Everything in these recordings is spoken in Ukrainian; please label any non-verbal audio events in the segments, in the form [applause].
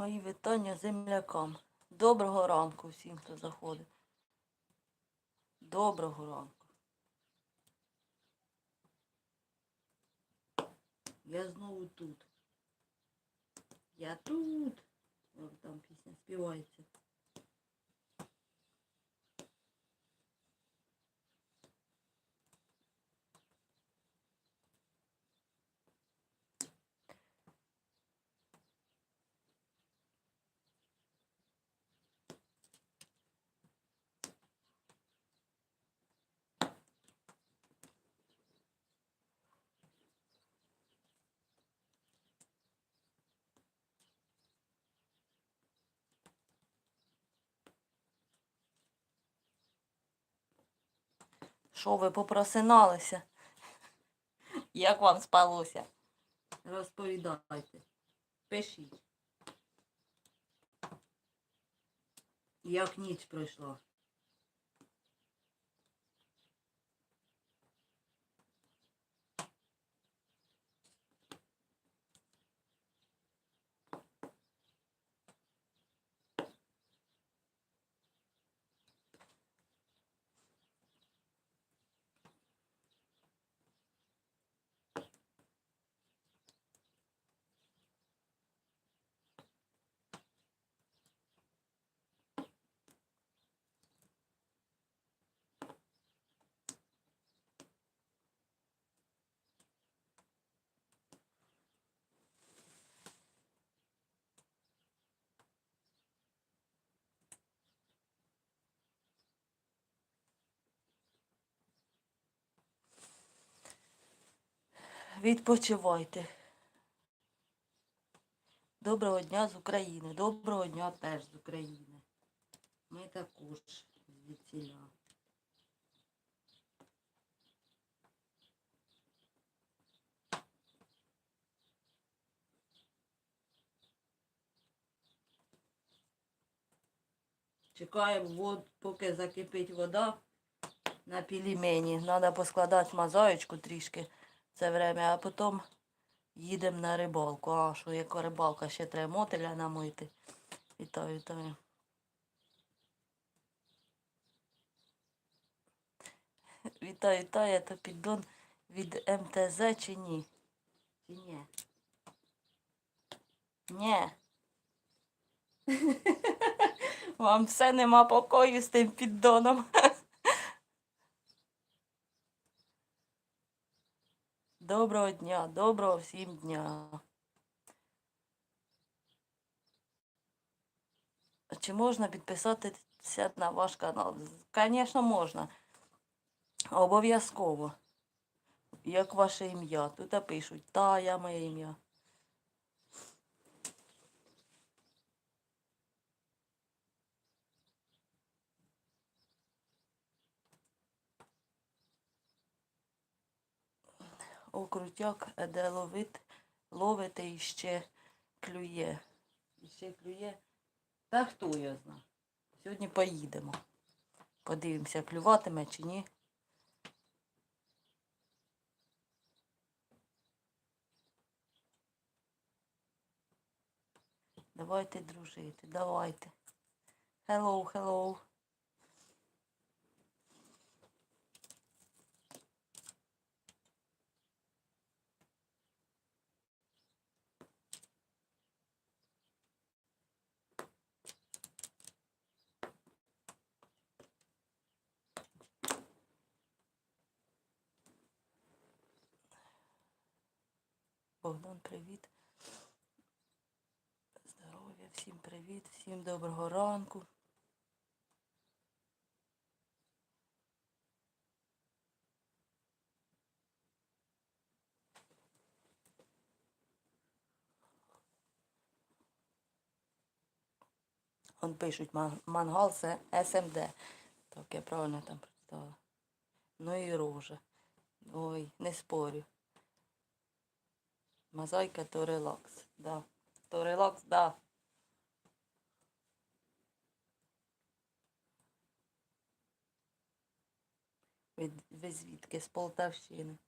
Мої вітання землякам. Доброго ранку всім, хто заходить. Доброго ранку. Я знову тут. Я тут. Там пісня співається. Що ви попросиналися? Як вам спалося? Розповідайте. Пишіть. Як ніч пройшла? Відпочивайте. Доброго дня з України. Доброго дня теж з України. Ми також звідсіля. Чекаємо, вод, поки закипить вода на пельмені. Треба поскладати мозаєчку трішки це время, а потім їдемо на рибалку. А що, яка рибалка, ще треба мотиля намити. Вітаю, вітаю. Вітаю, вітаю, то піддон від МТЗ чи ні? Чи ні? Ні. [laughs] Вам все нема покою з тим піддоном. Доброго дня, доброго всім дня. Чи можна підписатися на ваш канал? Звісно, можна. Обов'язково. Як ваше ім'я? Тут пишуть, та я моє ім'я. О, крутяк, е, де ловить, ловите і ще клює. І ще клює. Та хто я знаю. Сьогодні поїдемо. Подивимося, клюватиме чи ні. Давайте дружити, давайте. Hello, hello. Богдан, привіт. Здоров'я, всім привіт, всім доброго ранку. Он пишуть, мангал це СМД. Так, я правильно там представила. Ну і рожа. Ой, не спорю. Мозаика то релакс, да. То релакс, да. Ви, звідки з Полтавщини?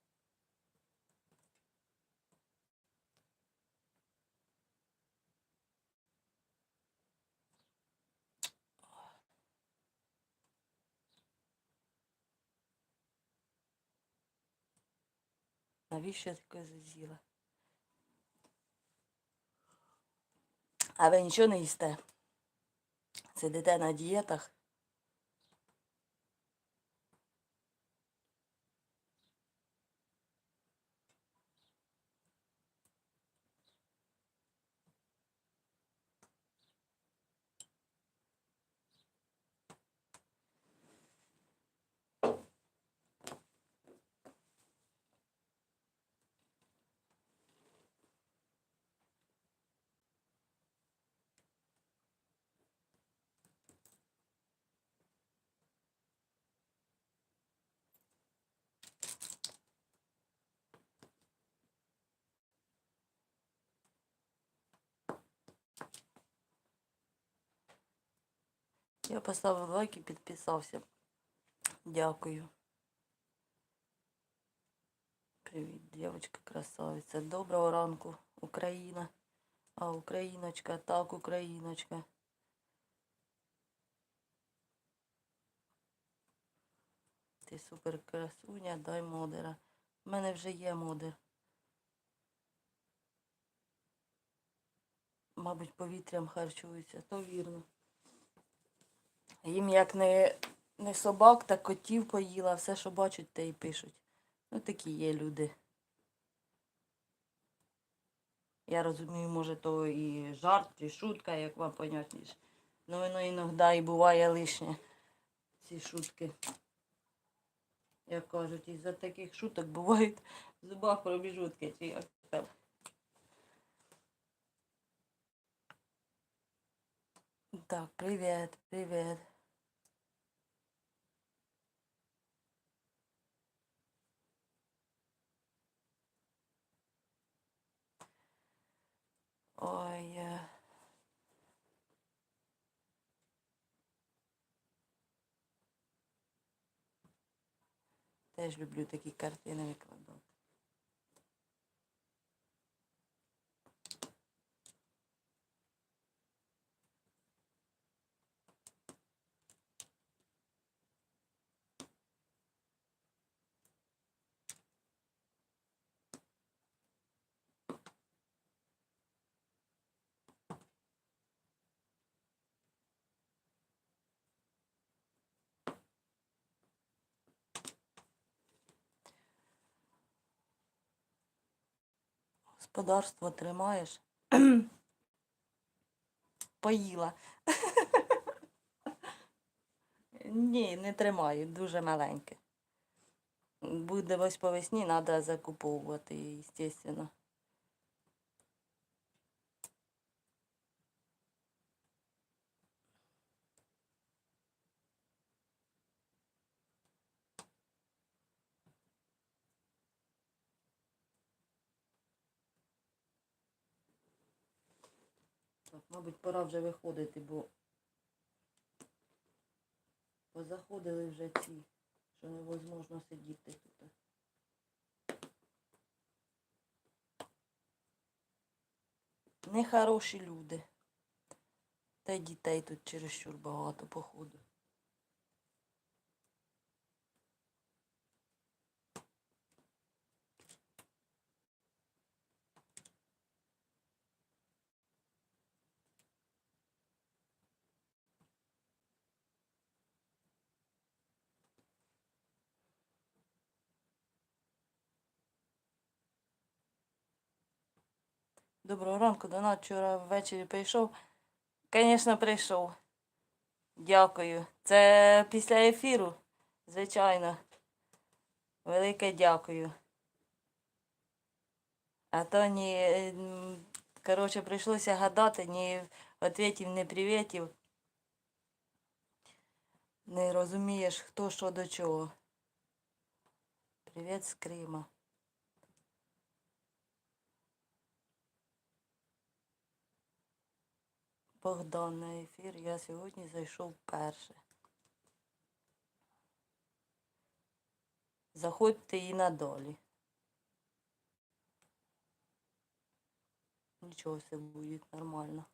Навіщо я таке зазіла? А ви нічого не їсте? Сидите на дієтах? Я поставив лайк і підписався. Дякую. Привіт, дівчинка красавиця. Доброго ранку, Україна. А, Україночка, так, Україночка. Ти супер красуня, дай модера. У мене вже є модер. Мабуть, повітрям харчуються, то вірно. Їм як не, не собак, так котів поїла, все, що бачать, те й пишуть. Ну, такі є люди. Я розумію, може, то і жарт, і шутка, як вам понятніше. Ну, воно іноді і буває лишнє, ці шутки. Як кажуть, із-за таких шуток бувають в зубах проміжутки, чи як там. Так, привіт, привіт. Ой. е. Теж люблю такі картини викладати. Господарство тримаєш? [clears throat] Поїла. [laughs] Ні, не тримаю, дуже маленьке. Буде ось по весні, треба закуповувати, звісно. Мабуть, пора вже виходити, бо позаходили вже ці, що невозможно сидіти тут. Нехороші люди. Та й дітей тут чересчур багато, походу. Доброго ранку, донат вчора ввечері прийшов. Звісно, прийшов. Дякую. Це після ефіру, звичайно. Велике дякую. А то ні, коротше, прийшлося гадати, ні ответів, ні привітів. Не розумієш, хто що до чого. Привіт з Крима. Богдан на ефір. Я сьогодні зайшов перше. Заходьте і надолі. Нічого все буде нормально.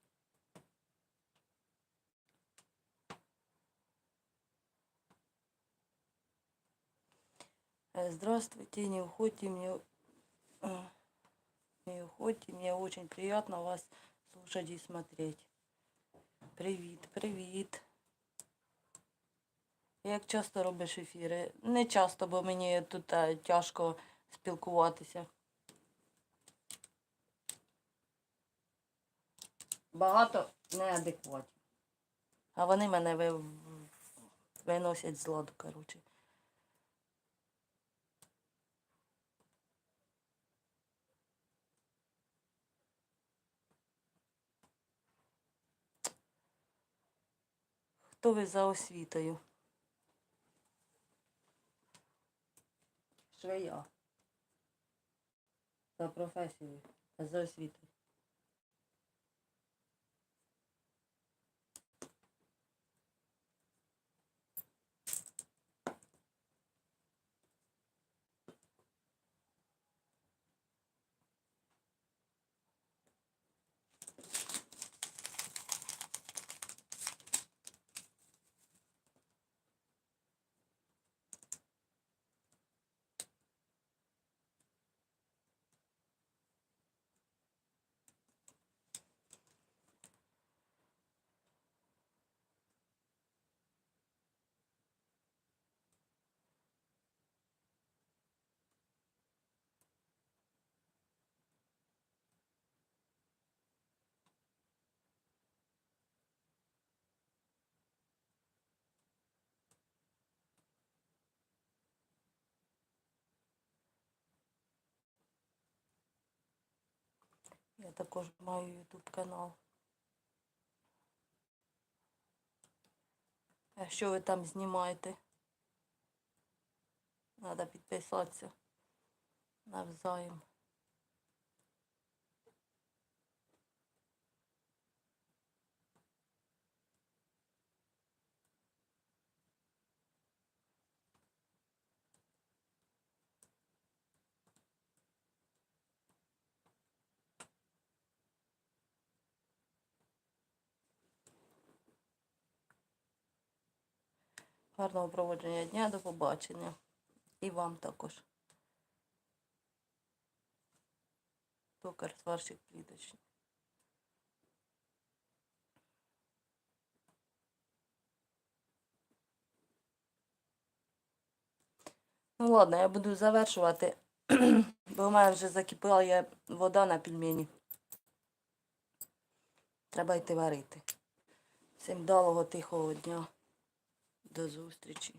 Э, Здравствуйте, не уходьте мне А, Не уходите, мне очень приятно вас слушать и смотреть. Привіт, привіт. Як часто робиш ефіри? Не часто, бо мені тут а, тяжко спілкуватися. Багато неадекватів. А вони мене ви... виносять з ладу, коротше. Хто ви за освітою? Швея. За професією, за освітою. Я також маю YouTube канал. А що ви там знімаєте? Треба підписатися навзаєм. Гарного проводження дня, до побачення. І вам також. Токар сварщик пліточний. Ну ладно, я буду завершувати, [clears throat] бо в мене вже закипала вода на пельмені. Треба йти варити. Всім вдалого тихого дня. До зустрічі.